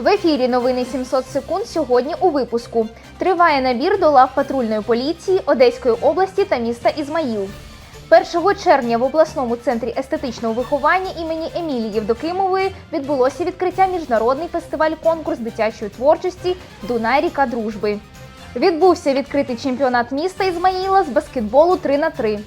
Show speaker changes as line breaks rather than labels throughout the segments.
В ефірі новини 700 секунд сьогодні у випуску. Триває набір до лав патрульної поліції Одеської області та міста Ізмаїл. 1 червня в обласному центрі естетичного виховання імені Емілії Євдокимової відбулося відкриття міжнародний фестиваль-конкурс дитячої творчості Дунай ріка дружби. Відбувся відкритий чемпіонат міста Ізмаїла з баскетболу 3 на 3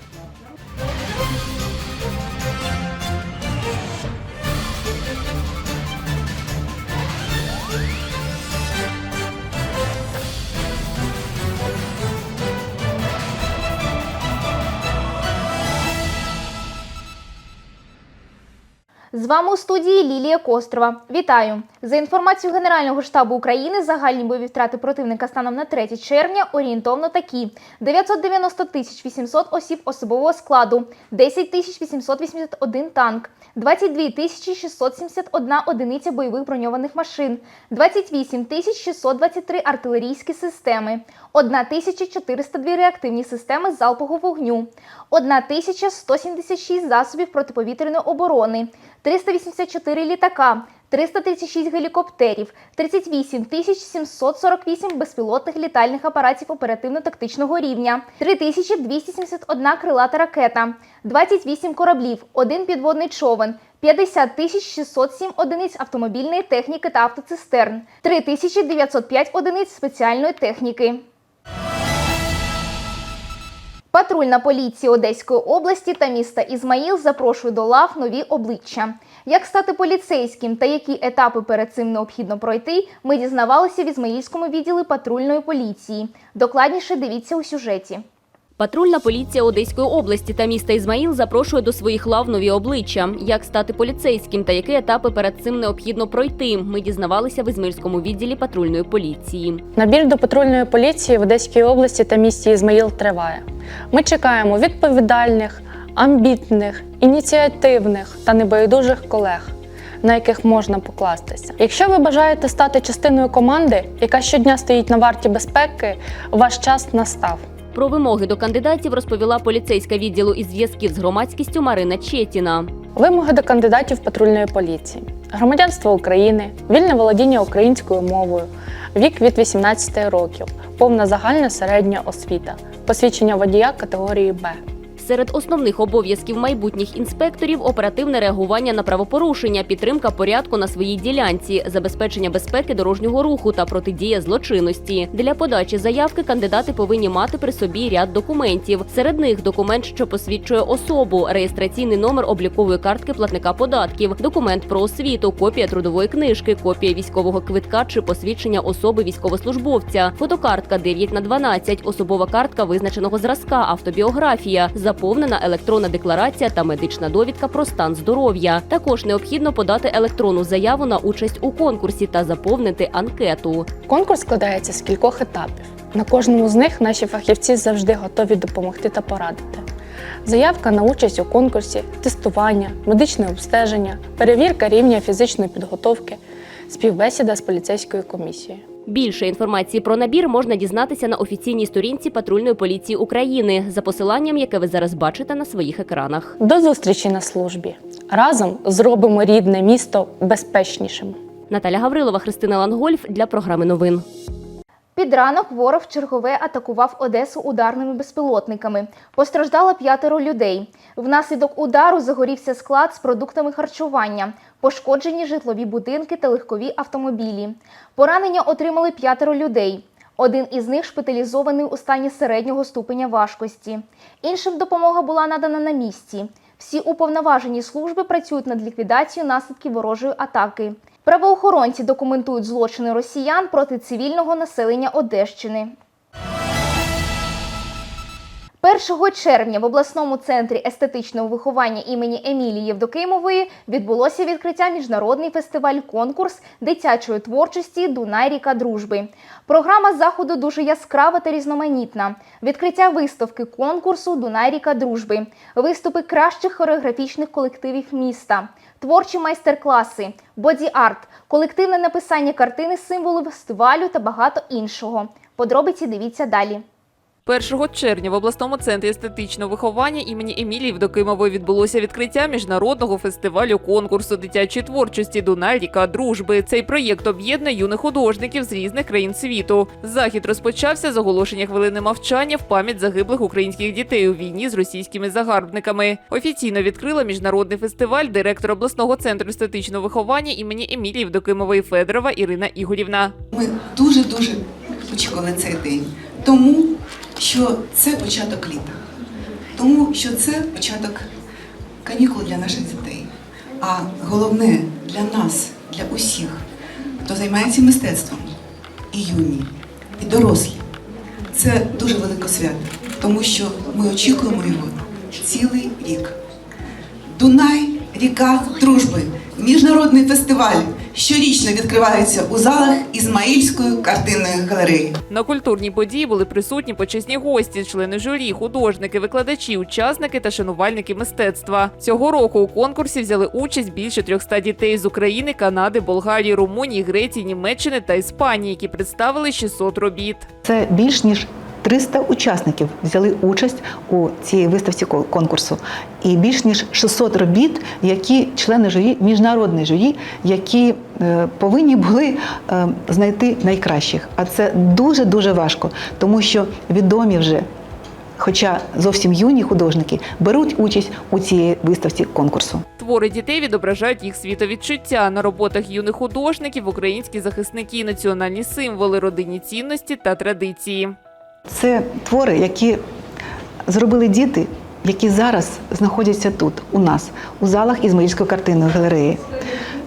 З вами у студії Лілія Кострова. Вітаю! За інформацією Генерального штабу України, загальні бойові втрати противника станом на 3 червня орієнтовно такі: 990 тисяч 800 осіб особового складу, 10 тисяч 881 танк, 22 тисячі 671 одиниця бойових броньованих машин, 28 тисяч 623 артилерійські системи, 1 тисяча 402 реактивні системи залпового вогню, 1 тисяча 176 засобів протиповітряної оборони, 384 літака, 336 гелікоптерів, 38 тисяч 748 безпілотних літальних апаратів оперативно-тактичного рівня, 3271 крилата ракета, 28 кораблів, 1 підводний човен, 50 тисяч 607 одиниць автомобільної техніки та автоцистерн, 3905 одиниць спеціальної техніки. Патрульна поліція Одеської області та міста Ізмаїл запрошує до лав нові обличчя. Як стати поліцейським та які етапи перед цим необхідно пройти, ми дізнавалися в Ізмаїльському відділі патрульної поліції. Докладніше дивіться у сюжеті.
Патрульна поліція Одеської області та міста Ізмаїл запрошує до своїх лав нові обличчя. Як стати поліцейським та які етапи перед цим необхідно пройти? Ми дізнавалися в Ізмаїльському відділі патрульної поліції.
Набір до патрульної поліції в Одеській області та місті Ізмаїл триває. Ми чекаємо відповідальних, амбітних, ініціативних та небайдужих колег, на яких можна покластися. Якщо ви бажаєте стати частиною команди, яка щодня стоїть на варті безпеки, ваш час настав.
Про вимоги до кандидатів розповіла поліцейська відділу із зв'язків з громадськістю Марина Четіна.
Вимоги до кандидатів патрульної поліції: громадянство України, вільне володіння українською мовою, вік від 18 років, повна загальна середня освіта, посвідчення водія категорії Б.
Серед основних обов'язків майбутніх інспекторів оперативне реагування на правопорушення, підтримка порядку на своїй ділянці, забезпечення безпеки дорожнього руху та протидія злочинності. Для подачі заявки кандидати повинні мати при собі ряд документів. Серед них документ, що посвідчує особу, реєстраційний номер облікової картки платника податків, документ про освіту, копія трудової книжки, копія військового квитка чи посвідчення особи військовослужбовця, фотокартка 9 на 12, особова картка визначеного зразка, автобіографія, заповнена електронна декларація та медична довідка про стан здоров'я. Також необхідно подати електронну заяву на участь у конкурсі та заповнити анкету.
Конкурс складається з кількох етапів. На кожному з них наші фахівці завжди готові допомогти та порадити. Заявка на участь у конкурсі, тестування, медичне обстеження, перевірка рівня фізичної підготовки, співбесіда з поліцейською комісією.
Більше інформації про набір можна дізнатися на офіційній сторінці патрульної поліції України за посиланням, яке ви зараз бачите на своїх екранах.
До зустрічі на службі. Разом зробимо рідне місто безпечнішим.
Наталя Гаврилова, Христина Лангольф для програми новин.
Під ранок ворог чергове атакував Одесу ударними безпілотниками. Постраждало п'ятеро людей. Внаслідок удару загорівся склад з продуктами харчування, пошкоджені житлові будинки та легкові автомобілі. Поранення отримали п'ятеро людей. Один із них шпиталізований у стані середнього ступеня важкості. Іншим допомога була надана на місці. Всі уповноважені служби працюють над ліквідацією наслідків ворожої атаки. Правоохоронці документують злочини росіян проти цивільного населення Одещини. 1 червня в обласному центрі естетичного виховання імені Емілії Євдокимової відбулося відкриття міжнародний фестиваль-конкурс дитячої творчості Дунай ріка дружби. Програма заходу дуже яскрава та різноманітна. Відкриття виставки конкурсу Дунай ріка дружби, виступи кращих хореографічних колективів міста, творчі майстер-класи, боді-арт, колективне написання картини символів фестивалю та багато іншого. Подробиці дивіться далі.
1 червня в обласному центрі естетичного виховання імені Емілії Вдокимової відбулося відкриття міжнародного фестивалю конкурсу дитячої творчості Дунай дружби. Цей проєкт об'єднує юних художників з різних країн світу. Захід розпочався з оголошення хвилини мовчання в пам'ять загиблих українських дітей у війні з російськими загарбниками. Офіційно відкрила міжнародний фестиваль директор обласного центру естетичного виховання імені Емілії Вдокимової Федорова Ірина Ігорівна.
Ми дуже-дуже очікували цей день, тому що це початок літа, тому що це початок канікул для наших дітей. А головне для нас, для усіх, хто займається мистецтвом, і юні, і дорослі. Це дуже велике свято, тому що ми очікуємо його цілий рік. Дунай, ріка дружби, міжнародний фестиваль щорічно відкривається у залах Ізмаїльської картинної галереї.
На культурній події були присутні почесні гості, члени журі, художники, викладачі, учасники та шанувальники мистецтва. Цього року у конкурсі взяли участь більше 300 дітей з України, Канади, Болгарії, Румунії, Греції, Німеччини та Іспанії, які представили 600 робіт.
Це більш ніж 300 учасників взяли участь у цій виставці конкурсу, і більш ніж 600 робіт, які члени журі, міжнародної журі, які е, повинні були е, знайти найкращих. А це дуже дуже важко, тому що відомі вже. Хоча зовсім юні художники беруть участь у цій виставці конкурсу.
Твори дітей відображають їх світовідчуття. На роботах юних художників українські захисники, національні символи, родинні цінності та традиції.
Це твори, які зробили діти, які зараз знаходяться тут, у нас, у залах Ізмаїльської картинної галереї.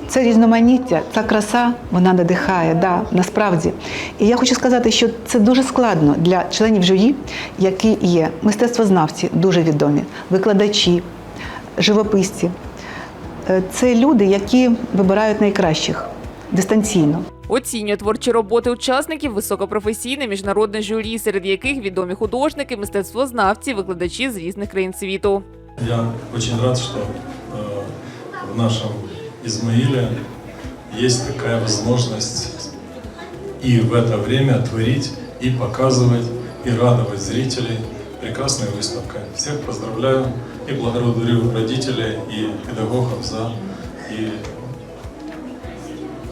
Це різноманіття, ця краса, вона надихає, да, насправді. І я хочу сказати, що це дуже складно для членів журі, які є мистецтвознавці, дуже відомі, викладачі, живописці. Е, Це люди, які вибирають найкращих дистанційно.
Оцінює творчі роботи учасників високопрофесійне міжнародне журі, серед яких відомі художники, мистецтвознавці, викладачі з різних країн світу.
Я очень рад, что э, в нашем Измаиле есть такая возможность и в это время творить, и показывать, и радовать зрителей прекрасной выставкой. Всех поздравляю и благодарю родителей и педагогов за и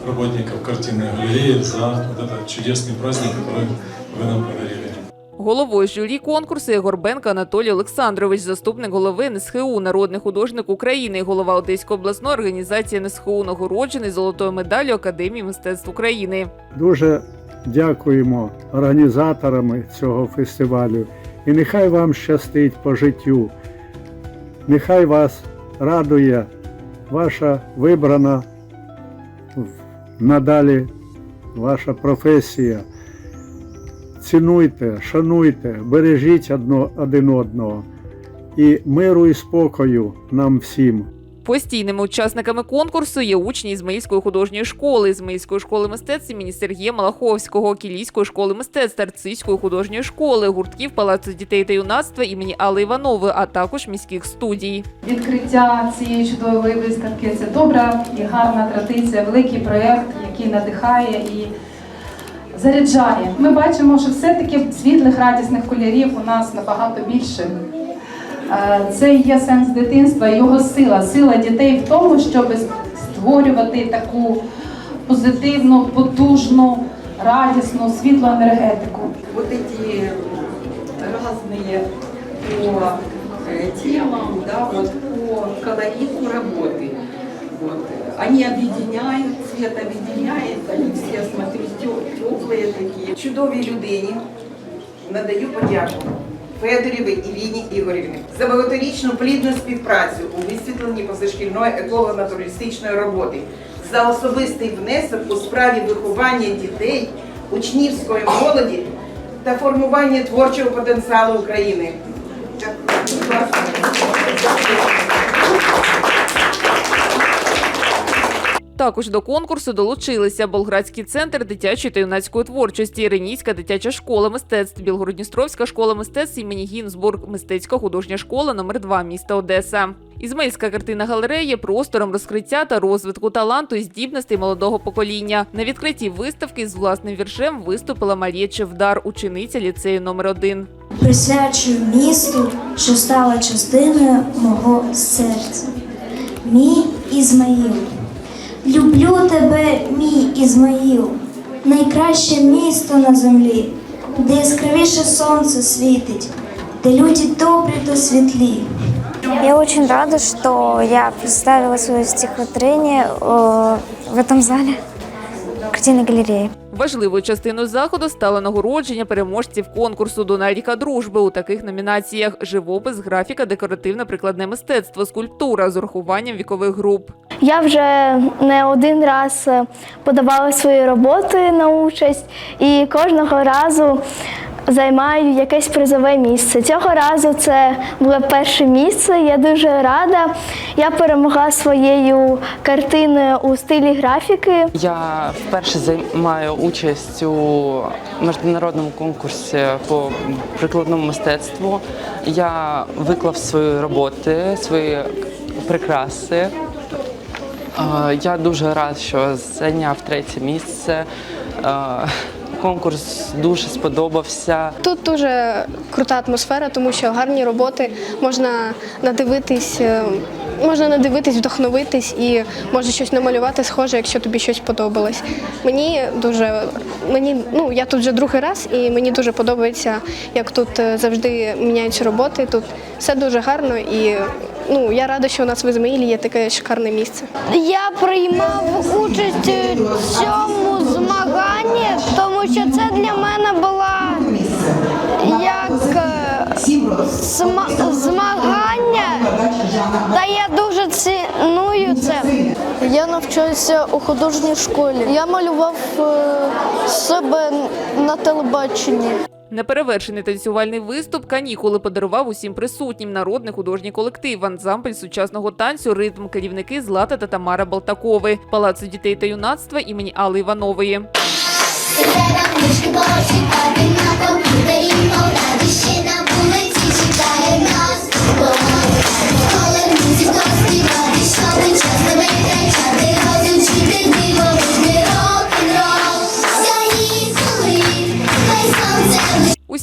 работников картинной галереи за вот этот чудесный праздник, который вы нам подарили.
Головою журі конкурсу є Горбенко Анатолій Олександрович, заступник голови НСХУ, народний художник України, і голова Одеської обласної організації НСХУ, нагороджений золотою медаллю Академії мистецтв України.
Дуже дякуємо організаторам цього фестивалю. І нехай вам щастить по життю. Нехай вас радує ваша вибрана в- надалі ваша професія. Цінуйте, шануйте, бережіть один одного. І миру і спокою нам всім.
Постійними учасниками конкурсу є учні Ізмаїльської художньої школи, Ізмаїльської школи мистецтв імені Сергія Малаховського, Кілійської школи мистецтв, Арцизької художньої школи, гуртків Палацу дітей та юнацтва імені Алли Іванової, а також міських студій.
Відкриття цієї чудової виставки це добра і гарна традиція, великий проєкт, який надихає і заряджає. Ми бачимо, що все-таки світлих, радісних кольорів у нас набагато більше. Е, Це і є сенс дитинства, його сила, сила дітей в тому, щоб створювати таку позитивну, потужну, радісну, світлу енергетику.
вот эти разные по э, темам, да, вот по колориту работы. Вот. Они объединяют, цвет объединяет, они все, смотрю, теплые такие.
Чудовій людині надаю подяку Федоріві Ліні Ігорівні за багаторічну плідну співпрацю у висвітленні позашкільної еколого-натуралістичної роботи, за особистий внесок у справі виховання дітей, учнівської молоді та формування творчого потенціалу України. Дякую.
Також до конкурсу долучилися Болградський центр дитячої та юнацької творчості, Ренійська дитяча школа мистецтв, Білгородністровська школа мистецтв імені Гінзбург, мистецька художня школа номер 2 міста Одеса. Ізмаїльська картина галерея простором розкриття та розвитку таланту і здібностей молодого покоління. На відкритті виставки з власним віршем виступила Марія Чевдар, учениця ліцею номер 1
присвячую місту, що стало частиною мого серця. Мій Ізмаїл. Люблю тебе, мій Ізмаїл, найкраще місто на землі, де яскравіше сонце світить, де люди добрі та світлі.
Я очень рада, что я представила свое стихотворение э, в этом зале картинной галереи.
Важливою частиною заходу стало нагородження переможців конкурсу Дунай ріка дружби у таких номінаціях: живопис, графіка, декоративно-прикладне мистецтво, скульптура з урахуванням вікових груп.
Я вже не один раз е, подавала свої роботи на участь і кожного разу займаю якесь призове місце. Цього разу це було перше місце. Я дуже рада. Я перемогла своєю картиною у стилі графіки.
Я вперше займаю участь у міжнародному конкурсі по прикладному мистецтву. Я виклав свої роботи, свої прикраси. Я дуже рад, що зайняв третє місце. Конкурс дуже сподобався.
Тут дуже крута атмосфера, тому що гарні роботи можна надивитись, е, можна надивитись, вдохновитись і може щось намалювати схоже, якщо тобі щось подобалось. Мені дуже мені ну я тут вже другий раз, і мені дуже подобається, як тут е, завжди міняються роботи. Тут все дуже гарно і ну я рада, що у нас в Ізмаїлі є таке шикарне місце.
Я приймав участь у цьому змаганні, тому що це для мене була як е, зма- змагання, та я дуже ціную це. Я навчаюся у художній школі. Я малював е, себе на телебаченні.
Неперевершений танцювальний виступ канікули подарував усім присутнім народний художній колектив, ансамбль сучасного танцю, ритм, керівники Злата та Тамара Балтакови, палацу дітей та юнацтва імені Алли Іванової.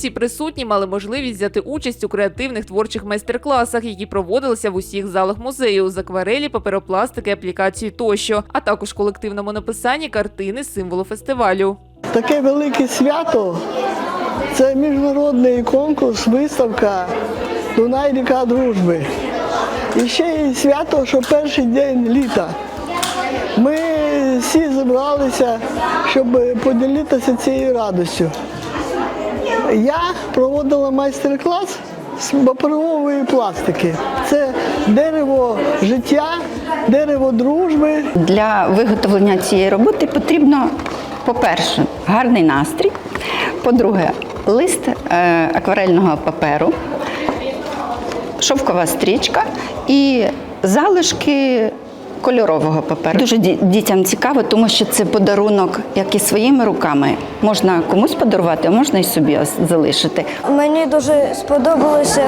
Усі присутні мали можливість взяти участь у креативних творчих майстер-класах, які проводилися в усіх залах музею з акварелі, паперопластики, аплікації тощо, а також колективному написанні картини символу фестивалю.
Таке велике свято це міжнародний конкурс, виставка Дунай ріка дружби. І ще є свято, що перший день літа. Ми всі зібралися, щоб поділитися цією радістю. Я проводила майстер-клас з паперової пластики. Це дерево життя, дерево дружби.
Для виготовлення цієї роботи потрібно, по-перше, гарний настрій, по-друге, лист е, акварельного паперу, шовкова стрічка і залишки кольорового паперу. Дуже ді- дітям цікаво, тому що це подарунок, як і своїми руками. Можна комусь подарувати, а можна і собі залишити.
Мені дуже сподобалося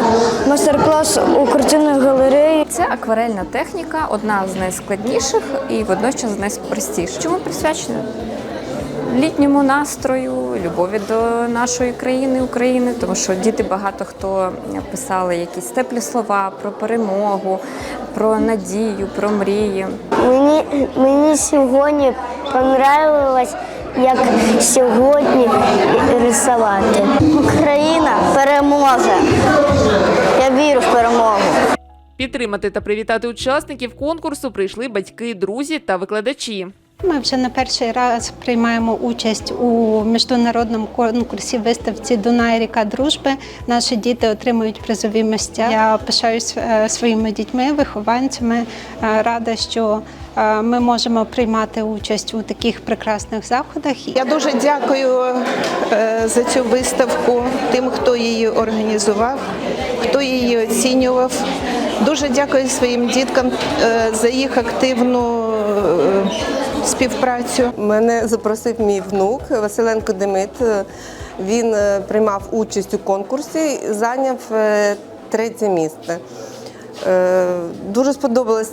майстер-клас у картинної галереї.
Це акварельна техніка, одна з найскладніших і водночас найпростіших. Чому присвячена? Літньому настрою, любові до нашої країни, України, тому що діти багато хто писали якісь теплі слова про перемогу, про надію, про мрії.
Мені, мені сьогодні понравилось, як сьогодні рисувати. Україна переможе. Я вірю в перемогу.
Підтримати та привітати учасників конкурсу прийшли батьки, друзі та викладачі.
Ми вже не перший раз приймаємо участь у міжнародному конкурсі виставці Дунай ріка дружби. Наші діти отримують призові місця. Я пишаюсь е, своїми дітьми, вихованцями. Е, Рада, що е, ми можемо приймати участь у таких прекрасних заходах.
Я дуже дякую за цю виставку тим, хто її організував, хто її оцінював. Дуже дякую своїм діткам за їх активну співпрацю.
Мене запросив мій внук Василенко Демит. Він е, приймав участь у конкурсі, зайняв е, третє місце. Е, Дуже сподобалось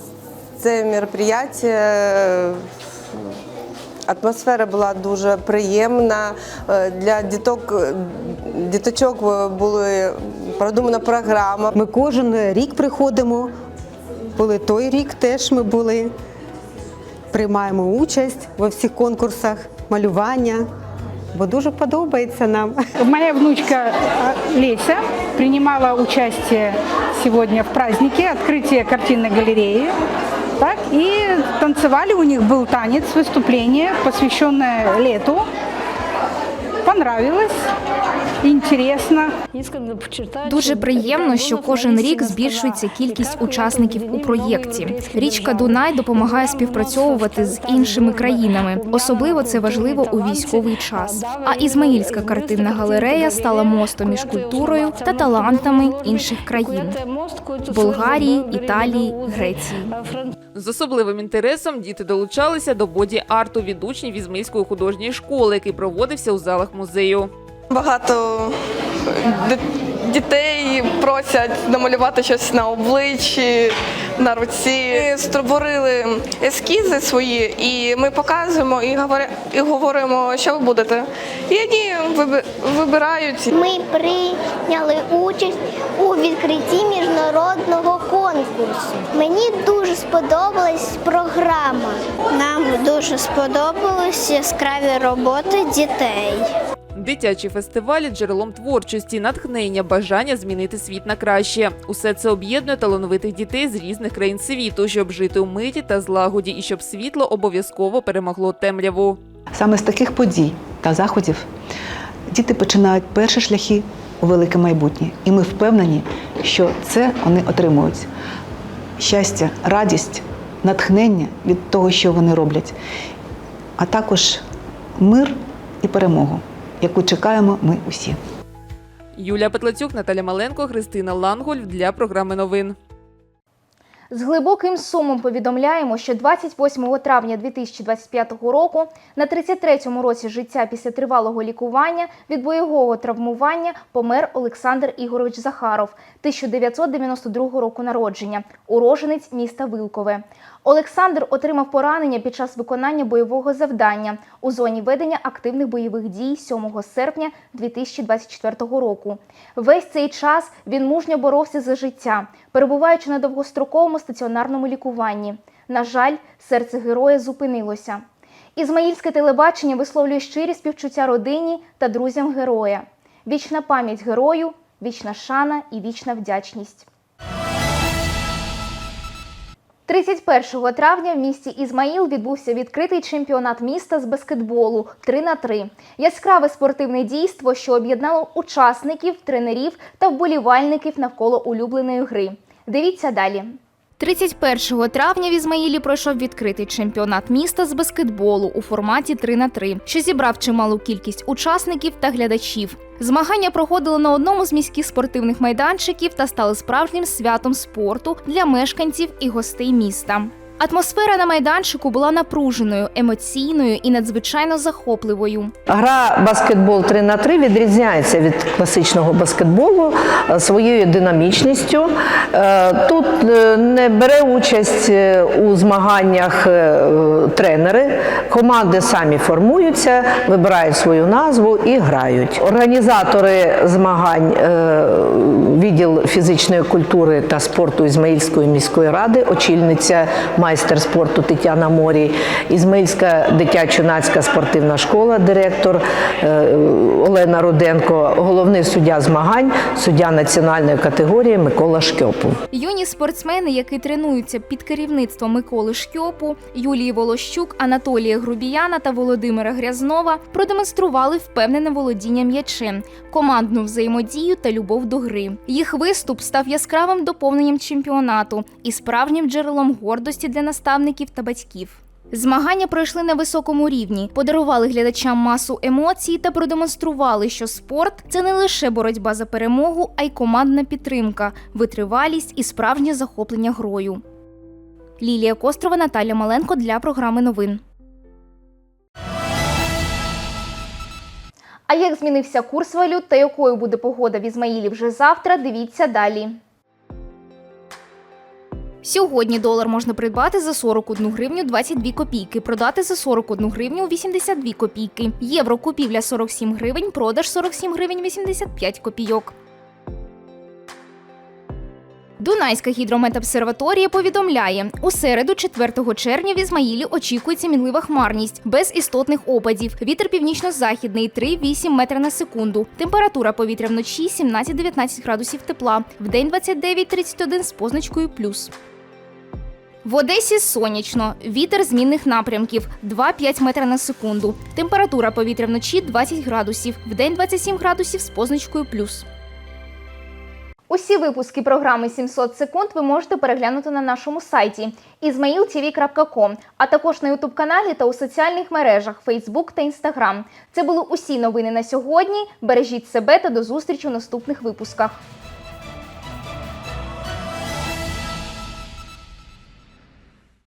це мероприятие. Атмосфера була дуже приємна. Для діток, діточок була продумана програма.
Ми кожен рік приходимо. Були той рік теж ми були Приймаємо участь во всіх конкурсах малювання, бо дуже подобається нам.
Моя внучка э, Леся принимала участие сегодня в празднике открытия картинной галереи. Так, и танцевали, у них был танец, выступление, посвященное лету. Понравилось, интересно.
Дуже приємно, що кожен рік збільшується кількість учасників у проєкті. Річка Дунай допомагає співпрацьовувати з іншими країнами. Особливо це важливо у військовий час. А Ізмаїльська картинна галерея стала мостом між культурою та талантами інших країн Болгарії, Італії, Греції.
З особливим інтересом діти долучалися до боді-арту від учнів Ізмаїльської художньої школи, який проводився у залах музею.
Багато дітей просять намалювати щось на обличчі, на руці. Ми створили ескізи свої, і ми показуємо і і говоримо, що ви будете. І вони вибирають.
Ми прийняли участь у відкритті міжнародного конкурсу. Мені дуже сподобалась програма. Нам дуже сподобались яскраві роботи дітей.
Дитячі фестивалі джерелом творчості, натхнення, бажання змінити світ на краще. Усе це об'єднує талановитих дітей з різних країн світу, щоб жити у миті та злагоді, і щоб світло обов'язково перемогло темряву.
Саме з таких подій та заходів діти починають перші шляхи у велике майбутнє. І ми впевнені, що це вони отримують щастя, радість, натхнення від того, що вони роблять, а також мир і перемогу, яку чекаємо ми усі.
Юлія Петлацюк, Наталя Маленко, Христина Ланголь для програми новин.
З глибоким сумом повідомляємо, що 28 травня 2025 року, на 33-му році життя після тривалого лікування від бойового травмування помер Олександр Ігорович Захаров, 1992 року народження, уроженець міста Вилкове. Олександр отримав поранення під час виконання бойового завдання у зоні ведення активних бойових дій 7 серпня 2024 року. Весь цей час він мужньо боровся за життя, перебуваючи на довгостроковому стаціонарному лікуванні. На жаль, серце героя зупинилося. Ізмаїльське телебачення висловлює щирі співчуття родині та друзям героя. Вічна пам'ять герою, вічна шана і вічна вдячність. 31 травня в місті Ізмаїл відбувся відкритий чемпіонат міста з баскетболу 3 на 3 Яскраве спортивне дійство, що об'єднало учасників, тренерів та вболівальників навколо улюбленої гри. Дивіться далі. 31 травня в Ізмаїлі пройшов відкритий чемпіонат міста з баскетболу у форматі 3 на 3 що зібрав чималу кількість учасників та глядачів. Змагання проходили на одному з міських спортивних майданчиків та стали справжнім святом спорту для мешканців і гостей міста. Атмосфера на майданчику була напруженою, емоційною і надзвичайно захопливою.
Гра баскетбол 3 на 3 відрізняється від класичного баскетболу е, своєю динамічністю. Е, Тут е, не бере участь у змаганнях тренери. Команди самі формуються, вибирають свою назву і грають. Організатори змагань відділ фізичної культури та спорту Ізмаїльської міської ради, очільниця майстер спорту Тетяна Морій, Ізмаїльська дитячо-юнацька спортивна школа, директор е, Олена Руденко, головний суддя змагань, суддя національної категорії Микола Шкьопу.
Юні спортсмени, які тренуються під керівництвом Миколи Шкьопу, Юлії Волощук, Анатолія Грубіяна та Володимира Грязнова, продемонстрували впевнене володіння м'ячем, командну взаємодію та любов до гри. Їх виступ став яскравим доповненням чемпіонату і справжнім джерелом гордості для для наставників та батьків. Змагання пройшли на високому рівні, подарували глядачам масу емоцій та продемонстрували, що спорт це не лише боротьба за перемогу, а й командна підтримка, витривалість і справжнє захоплення грою. Лілія Кострова, Наталя Маленко для програми новин. А як змінився курс валют та якою буде погода в Ізмаїлі вже завтра? Дивіться далі. Сьогодні долар можна придбати за 41 гривню 22 копійки, продати за 41 гривню 82 копійки. Євро купівля 47 гривень, продаж 47 гривень 85 копійок. Дунайська гідрометобсерваторія повідомляє, у середу, 4 червня, в Ізмаїлі очікується мінлива хмарність без істотних опадів. Вітер північно-західний 3,8 метра на секунду. Температура повітря вночі 17-19 градусів тепла, вдень 29-31 з позначкою плюс. В Одесі сонячно. Вітер змінних напрямків 2-5 метра на секунду. Температура повітря вночі 20 градусів, вдень 27 градусів з позначкою плюс. Усі випуски програми 700 секунд ви можете переглянути на нашому сайті izmailtv.com, а також на Ютуб каналі та у соціальних мережах Facebook та Instagram. Це були усі новини на сьогодні. Бережіть себе та до зустрічі у наступних випусках.